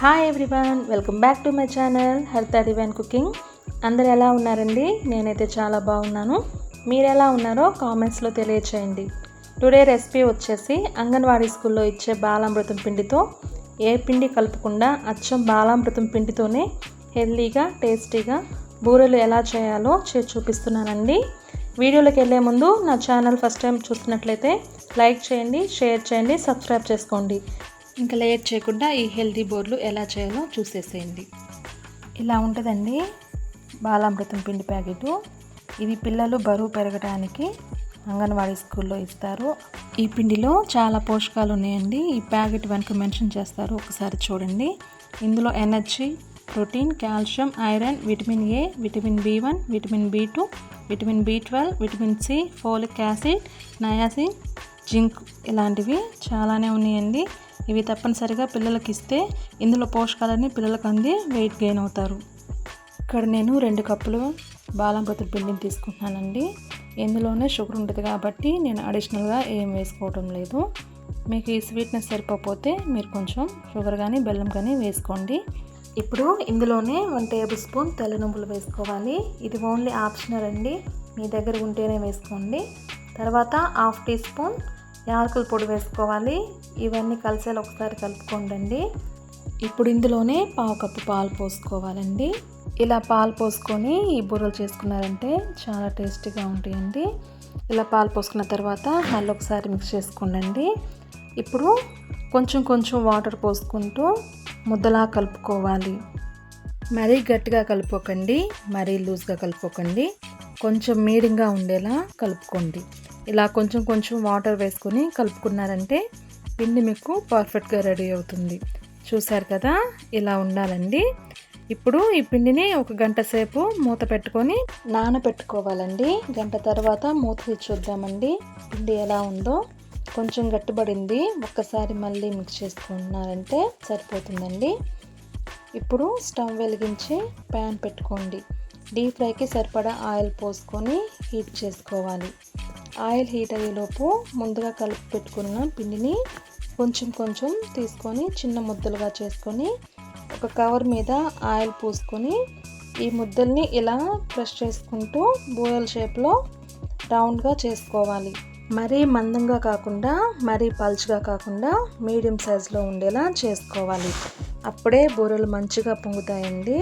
Hi everyone welcome back to my channel health అడివన్ cooking అందరు ఎలా ఉన్నారండి? నేనైతే చాలా బాగున్నాను. మీరు ఎలా ఉన్నారో కామెంట్స్లో తెలియచేయండి. టుడే రెసిపీ వచ్చేసి అంగన్వాడీ స్కూల్లో ఇచ్చే బాలామృతం పిండితో ఏ పిండి కలపకుండా అచ్చం బాలామృతం పిండితోనే హెల్తీగా టేస్టీగా బూరెలు ఎలా చేయాలో చే చూపిస్తున్నానండి. వీడియోలోకి వెళ్ళే ముందు నా ఛానల్ ఫస్ట్ టైం చూస్తున్నట్లయితే లైక్ చేయండి షేర్ చేయండి సబ్స్క్రైబ్ చేసుకోండి. ఇంకా లేట్ చేయకుండా ఈ హెల్తీ బోర్లు ఎలా చేయాలో చూసేసేయండి. ఇలా ఉంటుందండి బాలామృతం పిండి ప్యాకెట్. ఇది పిల్లలు బరువు పెరగడానికి అంగన్వాడీ స్కూల్లో ఇస్తారు. ఈ పిండిలో చాలా పోషకాలు ఉన్నాయండి. ఈ ప్యాకెట్ వెనక మెన్షన్ చేస్తారు. ఒకసారి చూడండి. ఇందులో energy protein calcium iron vitamin A vitamin B one vitamin B two vitamin B twelve vitamin C folic acid niacin zinc ఇలాంటివి చాలానే ఉన్నాయండి. ఇవి తప్పనిసరిగా పిల్లలకి ఇస్తే ఇందులో పోషకాలన్నీ పిల్లలకు అంది వెయిట్ గెయిన్ అవుతారు. ఇక్కడ నేను రెండు కప్పులు బాదం పిండిని తీసుకుంటున్నానండి. ఇందులోనే షుగర్ ఉంటుంది కాబట్టి నేను అడిషనల్గా ఏం వేసుకోవటం లేదు. మీకు ఈ స్వీట్నెస్ సరిపోతే మీరు కొంచెం షుగర్ కానీ బెల్లం కానీ వేసుకోండి. ఇప్పుడు ఇందులోనే వన్ టేబుల్ స్పూన్ తెల్ల నువ్వులు వేసుకోవాలి. ఇది ఓన్లీ ఆప్షనల్ అండి. మీ దగ్గర ఉంటేనే వేసుకోండి. తర్వాత హాఫ్ టీ స్పూన్ యాలకుల పొడి వేసుకోవాలి. ఇవన్నీ కలిసేలా ఒకసారి కలుపుకోండి ఇప్పుడు ఇందులోనే పావు కప్పు పాలు పోసుకోవాలండి. ఇలా పాలు పోసుకొని ఈ బూరలు చేసుకున్నారంటే చాలా టేస్టీగా ఉంటాయండి. ఇలా పాలు పోసుకున్న తర్వాత మళ్ళీ ఒకసారి మిక్స్ చేసుకోండి ఇప్పుడు కొంచెం కొంచెం వాటర్ పోసుకుంటూ ముద్దలా కలుపుకోవాలి. మరీ గట్టిగా కలుపుకోకండి మరీ లూజ్గా కలుపుకోకండి. కొంచెం మీడియంగా ఉండేలా కలుపుకోండి. ఇలా కొంచెం కొంచెం వాటర్ వేసుకొని కలుపుకున్నారంటే పిండి మీకు పర్ఫెక్ట్గా రెడీ అవుతుంది. చూశారు కదా? ఇలా ఉండాలండి. ఇప్పుడు ఈ పిండిని ఒక గంట సేపు మూత పెట్టుకొని నానబెట్టుకోవాలండి గంట తర్వాత మూత చూద్దామండి. పిండి ఎలా ఉందో కొంచెం గట్టిపడింది. ఒక్కసారి మళ్ళీ మిక్స్ చేసుకున్నారంటే సరిపోతుందండి. ఇప్పుడు స్టవ్ వెలిగించి ప్యాన్ పెట్టుకోండి. డీప్ ఫ్రైకి సరిపడా ఆయిల్ పోసుకొని హీట్ చేసుకోవాలి. ఆయిల్ హీట్ అయ్యేలోపు ముందుగా కలిపి పెట్టుకున్న పిండిని కొంచెం కొంచెం తీసుకొని చిన్న ముద్దలుగా చేసుకొని ఒక కవర్ మీద ఆయిల్ పూసుకొని ఈ ముద్దల్ని ఇలా ప్రెస్ చేసుకుంటూ బూయల్ షేప్లో రౌండ్గా చేసుకోవాలి. మరీ మందంగా కాకుండా మరీ పల్చగా కాకుండా మీడియం సైజులో ఉండేలా చేసుకోవాలి. అప్పుడే బూరెలు మంచిగా పొంగుతాయండి.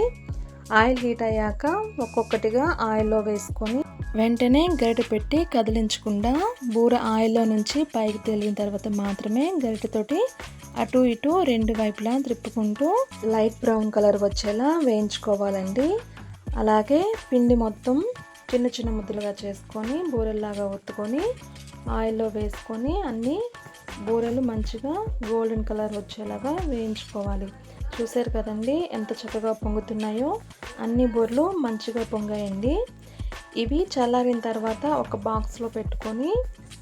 ఆయిల్ హీట్ అయ్యాక ఒక్కొక్కటిగా ఆయిల్లో వేసుకొని వెంటనే గరిటె పెట్టి కదిలించకుండా బూర ఆయిల్లో నుంచి పైకి తేలిన తర్వాత మాత్రమే గరిటెతోటి అటు ఇటు రెండు వైపులా త్రిప్పుకుంటూ లైట్ బ్రౌన్ కలర్ వచ్చేలా వేయించుకోవాలండి. అలాగే పిండి మొత్తం చిన్న చిన్న ముద్దలుగా చేసుకొని బూరెల్లాగా ఒత్తుకొని ఆయిల్లో వేసుకొని అన్నీ బూరెలు మంచిగా గోల్డెన్ కలర్ వచ్చేలాగా వేయించుకోవాలి. చూసారు కదండి ఎంత చక్కగా పొంగుతున్నాయో? అన్ని బూరెలు మంచిగా పొంగాయండి. ఇవి చల్లారిన తర్వాత ఒక బాక్స్లో పెట్టుకొని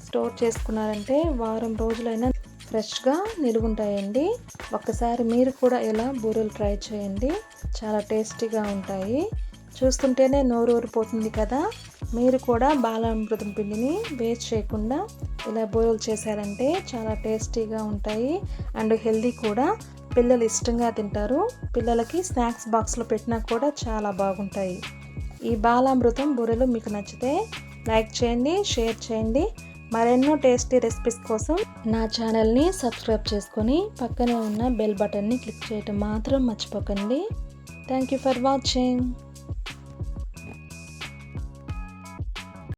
స్టోర్ చేసుకున్నారంటే వారం రోజులైనా ఫ్రెష్గా నిలుగుంటాయండి ఒక్కసారి మీరు కూడా ఇలా బూరెలు ట్రై చేయండి. చాలా టేస్టీగా ఉంటాయి. చూస్తుంటేనే నోరు ఊరిపోతుంది కదా? మీరు కూడా బాలామృతం పిండిని వేస్ట్ చేయకుండా ఇలా బూరెలు చేశారంటే చాలా టేస్టీగా ఉంటాయి. అండ్ హెల్దీ కూడా. పిల్లలు ఇష్టంగా తింటారు. పిల్లలకి స్నాక్స్ బాక్స్లో పెట్టినా కూడా చాలా బాగుంటాయి. ఈ బాలామృతం బూరెలు మీకు నచ్చితే లైక్ చేయండి షేర్ చేయండి. మరెన్నో టేస్టీ రెసిపీస్ కోసం నా ఛానల్ని సబ్స్క్రైబ్ చేసుకొని పక్కనే ఉన్న బెల్ బటన్ని క్లిక్ చేయటం మాత్రం మర్చిపోకండి. Thank you for watching.